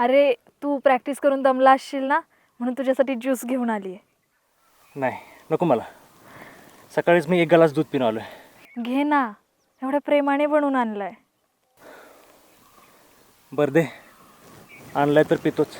अरे तू प्रॅक्टिस करून दमला असशील ना म्हणून तुझ्यासाठी ज्यूस घेऊन आली आहे नाही नको मला. सकाळीच मी एक ग्लास दूध पिऊन आलो आहे घे ना एवढ्या प्रेमाने बनवून आणलाय. बरं दे. आणलाय तर पितोच.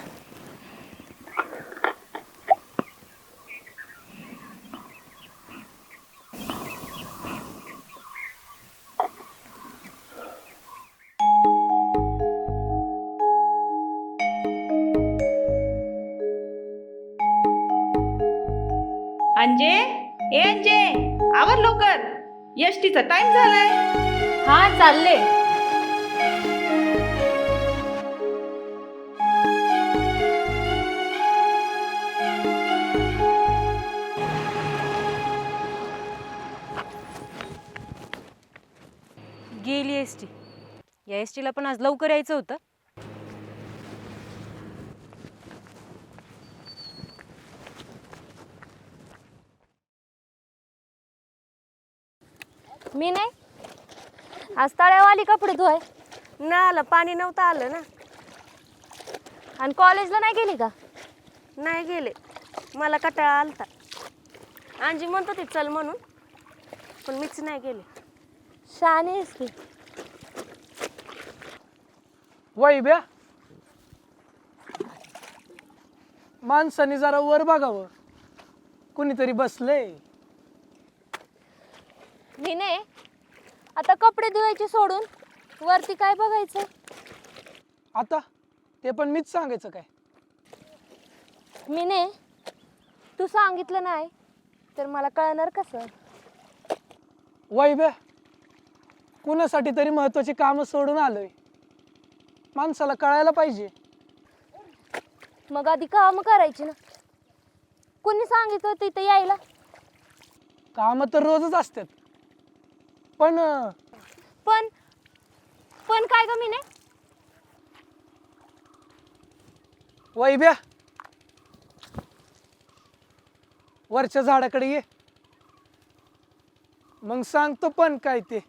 यष्टीचा टाइम झालाय. हा चालले. गेली एस टी या एस टीला पण आज लवकर यायचं होतं. मी नाही. आज तळ्यावाली कपडे धुवाय. नाही आलं पाणी नव्हतं आलं ना. आणि कॉलेजला नाही गेली का? नाही गेले. मला कटाळा आलता. आणजी म्हणत होती चल म्हणून. पण मीच नाही गेले. शहाणी आहेस की. वैभ्या माणसाने जरा वर बघावं. कुणीतरी बसलंय. नाही आता कपडे धुवायचे सोडून वरती काय बघायचं आता? ते पण मीच सांगायचं काय? मी नाही तू सांगितलं नाही तर मला कळणार कसं? वैभ्या कुणासाठी तरी महत्वाची कामं सोडून आलोय. माणसाला कळायला पाहिजे. मग आधी काम करायची ना. कुणी सांगितलं तिथे यायला? कामं तर रोजच असतात. पण पण पण काय ग मी नाही वैभ्या वरच्या झाडाकडे ये. मग सांगतो पण काय ते.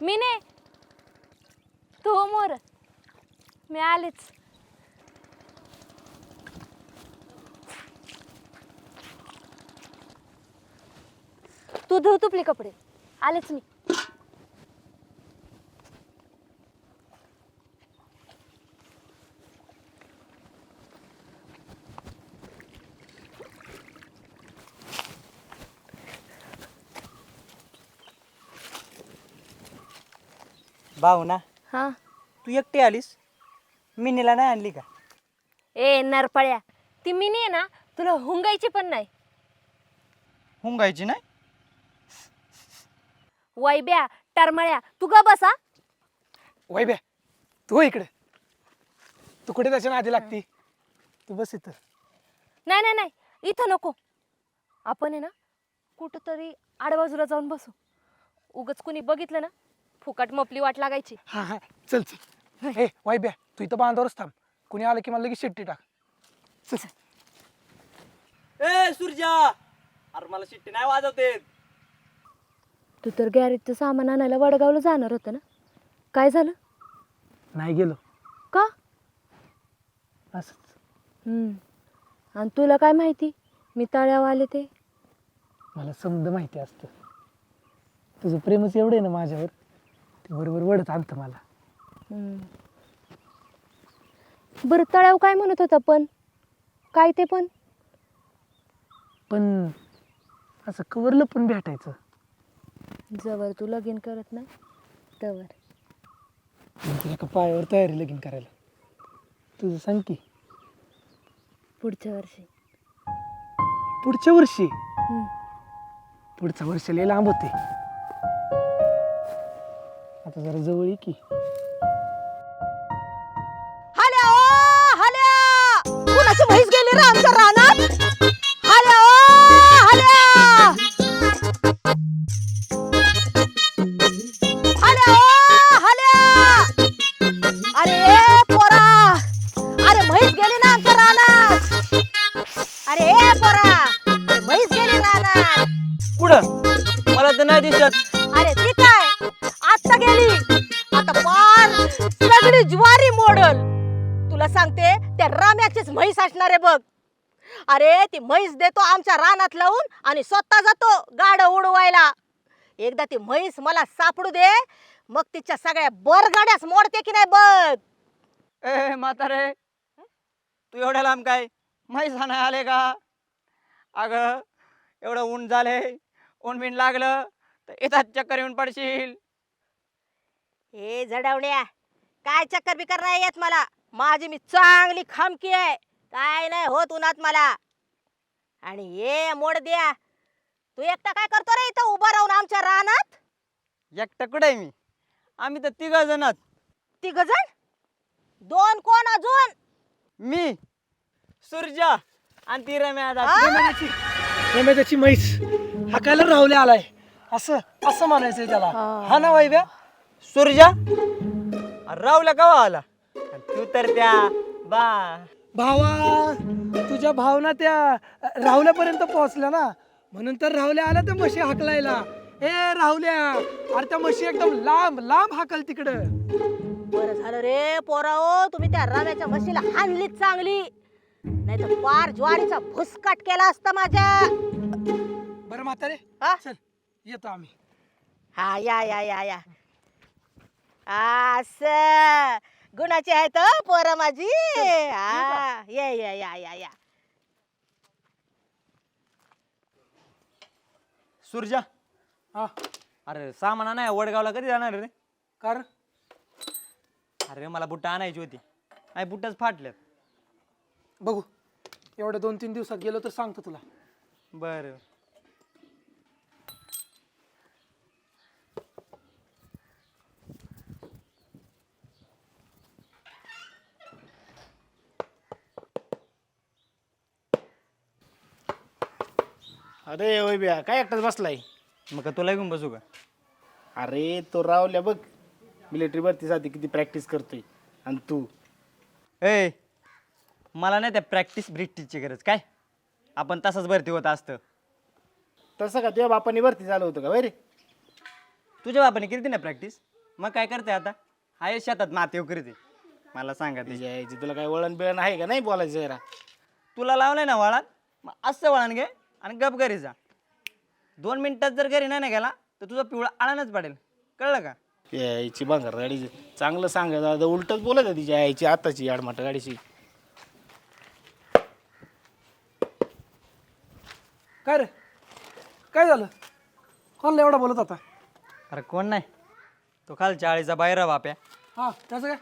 मी नाही तू हो मोर. मी आलेच. तू धुव तुपले कपडे. आलेच मी. भाऊ ना हा? तू एकटी आलीस? मिनीला नाही आणली का? ए नरपळ्या. ती मिनी आहे ना तुला हुंगायची पण नाही. हुंगायची नाही? वैब्या टरमळ्या तू ग बसा. वैभ्या तू हो इकडे. तू कुठे त्याच्या नादी लागती? तू बस इथं. नाही नाही नाही. इथं नको. आपण आहे ना कुठंतरी आडबाजूला जाऊन बसू. उगच कुणी बघितलं ना फुकट मपली वाट लागायची. हा हा. चल चल. ए वैभ्या तू इथं बांधावरच थांब. कुणी आलं की मला लगेच शिट्टी टाक. चल ए सुरजा! अरे मला शिट्टी नाही वाजवते तू तर गॅरेजचं सामान आणायला वडगावला जाणार होतं ना? काय झालं? नाही गेलो. का? असंच. हम्म. आणि तुला काय माहिती? मी तळ्यावर आले ते. मला समज माहिती असतं. तुझं प्रेमच एवढं आहे ना माझ्यावर ते बरोबर वडत आणतं मला. हम्म. बरं तळ्याव काय म्हणत होता पण? काय ते पण? पण असं कवरलं पण भेटायचं. जवळ. तू लगीन करत नाही? तवर. म्हणजे एका पायावर तयारी लगीन करायला. तुझं सांग की. पुढच्या वर्षी. पुढच्या वर्षी? हम्म. पुढच्या वर्षी लय लांब होते. आता जरा जवळ ये की. हल्या ओ हल्या! कुणाची म्हैस गेली रे आमच्या रानात? नाही दिसत. अरे ती काय? आत्ता गेली. आता पार. तुला सांगते त्या राम्याचीच म्हैस असणार आहे बघ. अरे ती म्हैस देतो आमच्या रानात लावून आणि स्वतः जातो गाड उडवायला. एकदा ती म्हैस मला सापडू दे. मग तिच्या सगळ्या बरगाड्यास मोडते की नाही बघ. ए म्हातारे तू एवढ्या लांब काय? म्हैस नाही आले का? अगं एवढं ऊन झाले ऊन बिन लागलं. तर येतात चक्कर येऊन पडशील. हे झडवण्या काय चक्कर बिकर नाही येत मला. माझी मी चांगली खामकी आहे. काय नाही होत उन्हात मला. आणि ये मोड द्या. तू एकटा काय करतो रे इथं उभा राहून आमच्या रानात? एकटं कुठे आहे मी? आम्ही तर तिघ जणात तिघ जण दोन कोण अजून? मी सूर्जा आणि ती रम्या. रमेदाची रमेदाची म्हैस हाकायला राहुल्या आलाय? असं असं म्हणायचंय त्याला. हा. ना वाईब्या? सूर्जा? अरे राहुल्या कवा आला? तू तर त्या बा. भावा तुझ्या भावना त्या राहुल्यापर्यंत पोहोचल्या ना. म्हणून तर राहुल्या आल्या त्या म्हशी हाकलायला. ए राहुल्या अरे त्या म्हशी एकदम लांब लांब हाकल तिकडं. बरं झालं रे पोराओ तुम्ही त्या रव्याच्या म्हशीला हाणलीच चांगली. नाही तर पार ज्वारीचा भुसकाट केला असता माझ्या. बरं म्हातारे हा? चल. येतो आम्ही. हा या या या या. असं. गुणाची आहे तर पोरं माझी. हा या या या या या. सूर्जा. हा. अरे सामान नाही वडगावला कधी जाणार रे? कारण? अरे मला बुट्टा आणायची होती. नाही बुट्टाच फाटल्यात. बघू. एवढ्या दोन तीन दिवसात गेलो तर सांगतो तुला. बरं. अरे वय बिया काय एकटाच बसलाय? मग का तुला घेऊन बसू का? अरे तो रावल्या बघ मिलिटरी भरतीसाठी किती प्रॅक्टिस करतोय. आणि तू? ए मला नाही त्या प्रॅक्टिस ब्रिक्टिसची गरज काय? आपण तसंच भरती होत असतं. तसं का? तुझ्या बापाने भरती झालं होतं का? वय रे? तुझ्या बापाने केली ना प्रॅक्टिस मग काय करते आता? आहे शेतात माती करते मला सांगा ते. तुझ्या आईची तुला काय वळण बिळण आहे का? नाही बोलायचं जरा. तुला लावलंय ना वळण? मग असं वळण घे. आणि गप घरी जा. दोन मिनिटात जर घरी नाही ना गेला तर तुझा पिवळा आळानच पडेल. कळलं का? तुझ्या आईची भांगर गाडीची. चांगलं सांगायचं आता उलटच बोलत आहे तिच्या आईची आताची आडमाट गाडीची. काय रे? काय झालं? कोणाला एवढा बोलत होता? अरे कोण नाही? तो खाल चाळीचा बाहेर बाप्या हा त्याचं काय?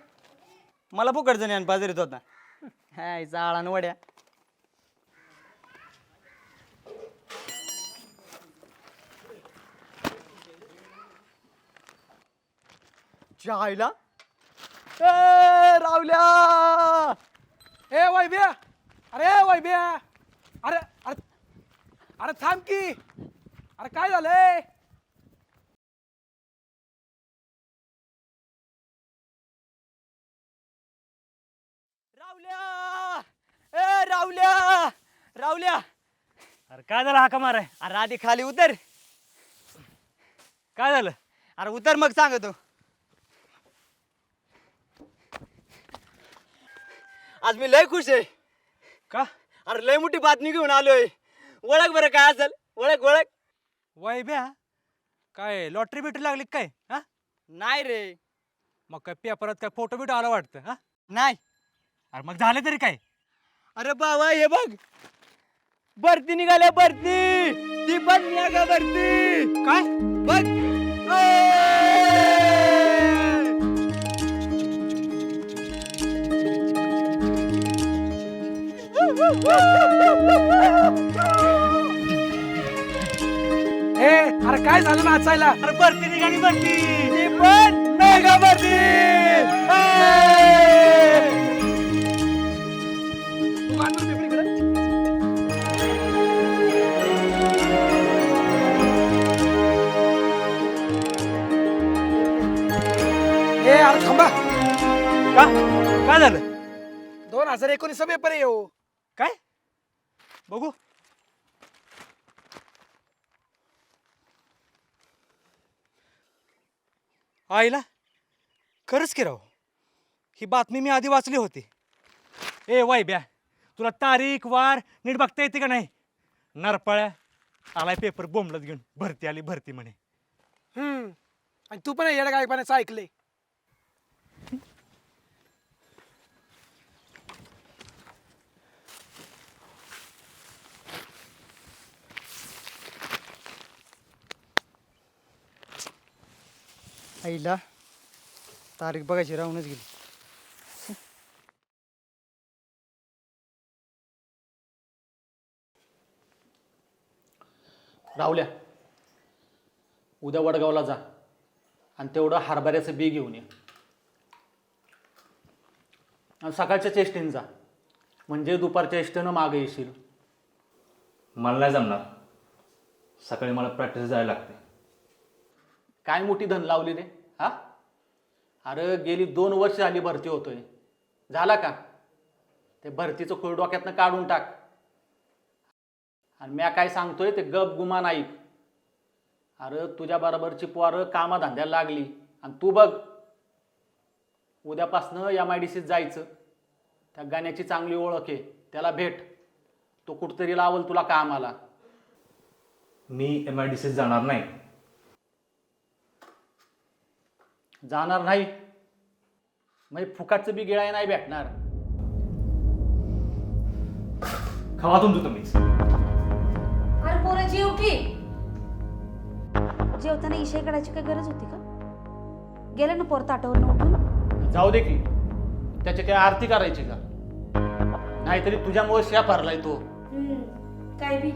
मला फुकट जणी आणि पाजरीत होता. हाय चाळा वड्या. चायला ए रावल्या ए वैभ्या! अरे वैभ्या! अरे अरे अरे थांब की! अरे काय झालंय? रावल्या ए रावल्या रावल्या अरे काय झालं हाका माराय? अरे आधी खाली उतर. काय झालं? अरे उतर मग सांगतो. आज मी लय खुश आहे. का? अरे लय मोठी बातमी घेऊन आलोय. ओळख बरं काय असेल? ओळख ओळख. वैभ्या काय लॉटरी बिटरी लागली काय? हा? नाही रे. मग काय पेपरात काय फोटो बिटो आला वाटतं हा? नाही. अरे मग झाले तरी काय? अरे बाबा हे बघ. भरती निघाल्या भरती. ती पण का भरती. काय? बघ. ए! ए अरे काय झालं नाचायला? अरे भरती निघाली भरती. ती पण मेगा भरती! तू. ए अरे थांबा. का? काय झालं? दोन हजार एकोणीस पेपर येऊ काय? बघू. आईला? खरंच की राव? ही बातमी मी आधी वाचली होती. ए वाय ब्या तुला तारीख वार नीट बघता येते का नाही? नरपाळ्या आलाय पेपर बोंबलत घेऊन. भरती आली भरती म्हणे. हम्म. आणि तू पण येडा ऐकले आईला तारीख बघायची राहूनच गेली. राहुल्या उद्या वडगावला जा आणि तेवढं हरभऱ्याचं बी घेऊन ये. आणि सकाळच्या चेष्टेने जा. म्हणजे दुपारच्या चेष्टेनं मागे येशील. मला नाही जमणार. सकाळी मला प्रॅक्टिस जायला लागते. काय मोठी धन लावली रे? हा? अरे गेली दोन वर्ष झाली भरती होतोय. झाला का? ते भरतीचं खोळ डोक्यातनं काढून टाक. आणि म्या काय सांगतोय ते गप गुमान ऐक. अरे तुझ्या बरोबरची पोरं कामाधंद्याला लागली. आणि तू बघ उद्यापासनं एम आय डी सीत जायचं. त्या गाण्याची चांगली ओळख आहे. त्याला भेट. तो कुठतरी लावल तुला कामाला. मी एम आय डी सीत जाणार नाही. जाणार नाही. म्हणजे फुकाटचं बी गिळाय नाही भेटणार. खवा तुमचं तुम्हीच. अरे पोरं जेव की. जेवताना इशाई काढायची काय गरज होती का? गेलं ना पोर ताटावरून उठून? जाऊ दे की. त्याची काय आरती करायची का? नाहीतरी तुझ्यामुळे श्या भरलाय तो. काय बी?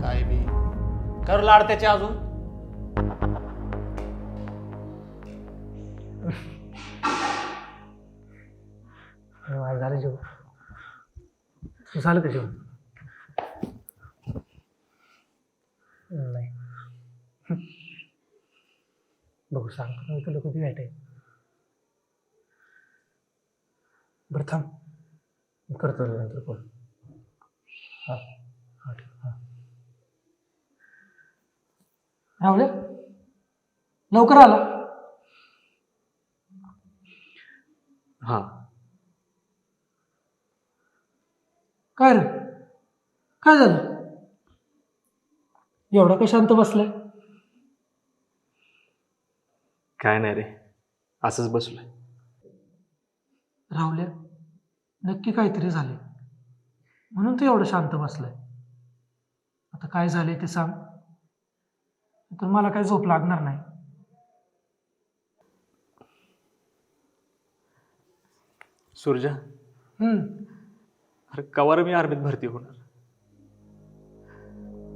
काय बी? कर लाड त्याचे अजून. झालं झालं का जेवण नाही. बघू सांगतो ना तुला कधी भेटाय बरं थांब. करतो नंतर फोन हां. हां ठीक. हां. लवकर आला. हां. काय रे? काय झालं? एवढा का शांत बसलाय? काय नाही रे असंच बसलोय. राहुल्या नक्की काहीतरी झाले म्हणून तू एवढं शांत बसलाय. आता काय झाले ते सांग. तर मला काही झोप लागणार नाही. सुरजा हम्म, अरे कवार मी आर्मीत भरती होणार.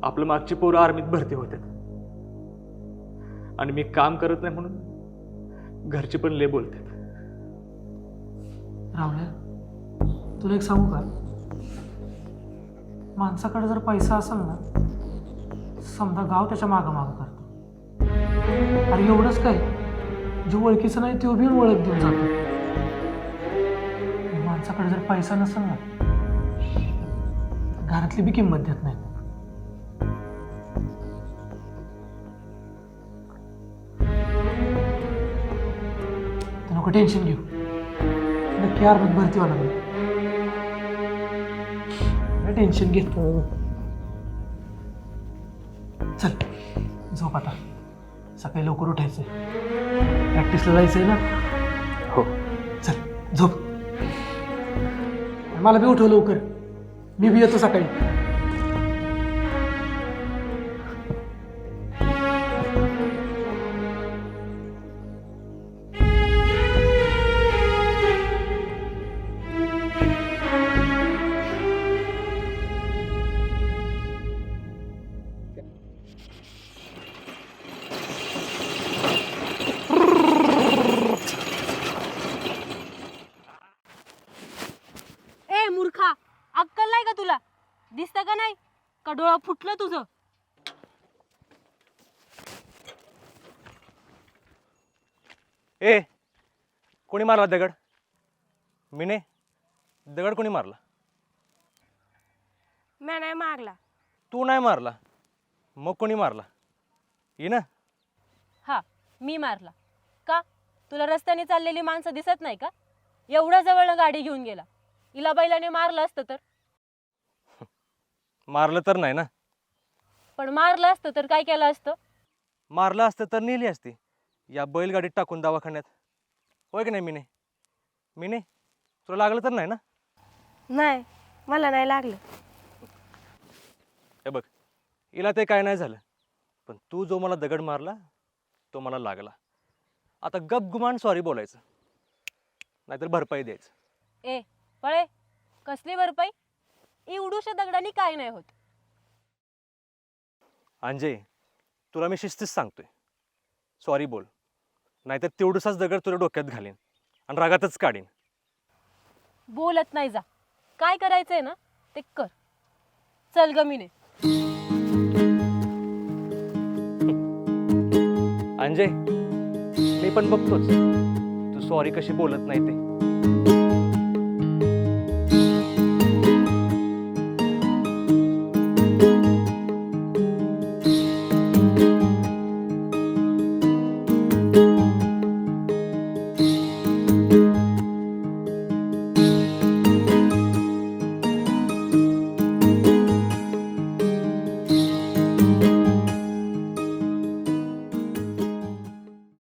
आपलं मागची पोरं आर्मीत भरती होतात आणि मी काम करत नाही म्हणून घरचे पण ले बोलतात राहुल्या तुला एक सांगू का? माणसाकडे जर पैसा असेल ना समजा गाव त्याच्या मागं मागं करतो. अरे एवढंच काय? जे ओळखीचं नाही तो बी ओळख देऊन जातो. माणसाकडे जर पैसा नसेल ना घरातली बी किंमत देत नाही तू नको टेन्शन घेऊ. नक्की आर्मीत भरती. काय टेन्शन घेतो चल झोप आता. सकाळी लवकर उठायचंय. प्रॅक्टिसला जायचंय ना? हो. चल झोप. मला बी उठव लवकर. मी बी येतो सकाळी. डोळा फुटलं तुझं. ए कोणी मारला दगड? मी नाही दगड कोणी मारला? मी नाही मागला तू नाही मारला. मग कोणी मारला? ये ना. हा मी मारला. का? तुला रस्त्याने चाललेली माणसं दिसत नाही का? एवढ्या जवळ गाडी घेऊन गेला. इला बैलाने मारलं असतं तर? मारलं तर नाही ना? पण मारलं असतं तर काय केलं असतं? मारलं असतं तर नेली असती. या बैलगाडीत टाकून दवाखान्यात. होय की नाही मिने? मिने तुला लागलं तर नाही ना? नाही मला नाही लागलं. हे बघ हिला ते काय नाही झालं. पण तू जो मला दगड मारला तो मला लागला. आता गप गुमान सॉरी बोलायचं. नाहीतर भरपाई द्यायचं. ए पळे कसली भरपाई? एवढूशा दगडांनी काय नाही होत. अंजय तुला मी शिस्तीच सांगतोय. सॉरी बोल. नाहीतर तेवढूसाच दगड तुला डोक्यात घालीन आणि रागातच काढीन. बोलत नाही जा. काय करायचंय ना ते कर. चल गमीने अंजय मी पण बघतोच. तू सॉरी कशी बोलत नाही ते.